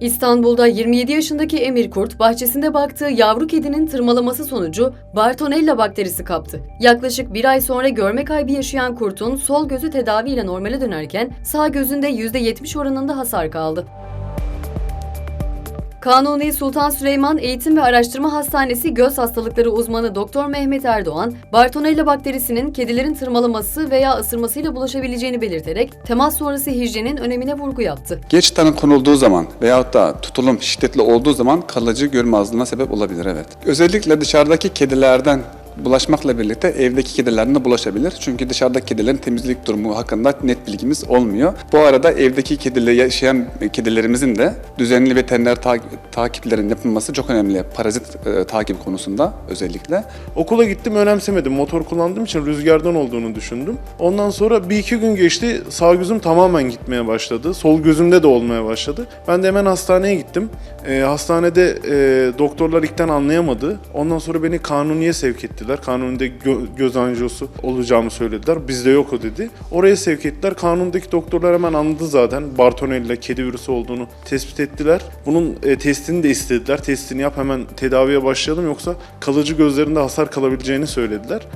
İstanbul'da 27 yaşındaki Emir Kurt, bahçesinde baktığı yavru kedinin tırmalaması sonucu Bartonella bakterisi kaptı. Yaklaşık bir ay sonra görme kaybı yaşayan Kurt'un sol gözü tedaviyle normale dönerken sağ gözünde %70 oranında hasar kaldı. Kanuni Sultan Süleyman Eğitim ve Araştırma Hastanesi Göz Hastalıkları uzmanı Doktor Mehmet Erdoğan, Bartonella bakterisinin kedilerin tırmalaması veya ısırmasıyla bulaşabileceğini belirterek temas sonrası hijyenin önemine vurgu yaptı. Geç tanı konulduğu zaman veyahut da tutulum şiddetli olduğu zaman kalıcı görme azlığına sebep olabilir evet. Özellikle dışarıdaki kedilerden bulaşmakla birlikte evdeki kedilerden de bulaşabilir. Çünkü dışarıdaki kedilerin temizlik durumu hakkında net bilgimiz olmuyor. Bu arada evdeki kediyle yaşayan kedilerimizin de düzenli veteriner ta- takiplerin yapılması çok önemli. Parazit e, takip konusunda özellikle. Okula gittim önemsemedim. Motor kullandığım için rüzgardan olduğunu düşündüm. Ondan sonra bir iki gün geçti. Sağ gözüm tamamen gitmeye başladı. Sol gözümde de olmaya başladı. Ben de hemen hastaneye gittim. Ee, hastanede e, doktorlar ilkten anlayamadı. Ondan sonra beni kanuniye sevk ettiler. Kanunide gö- göz anjiyosu olacağımı söylediler. Bizde yok o dedi. Oraya sevk ettiler. Kanundaki doktorlar hemen anladı zaten. Bartonella kedi virüsü olduğunu tespit ettiler. Bunun e, testini de istediler. Testini yap hemen tedaviye başlayalım yoksa kalıcı gözlerinde hasar kalabileceğini söylediler.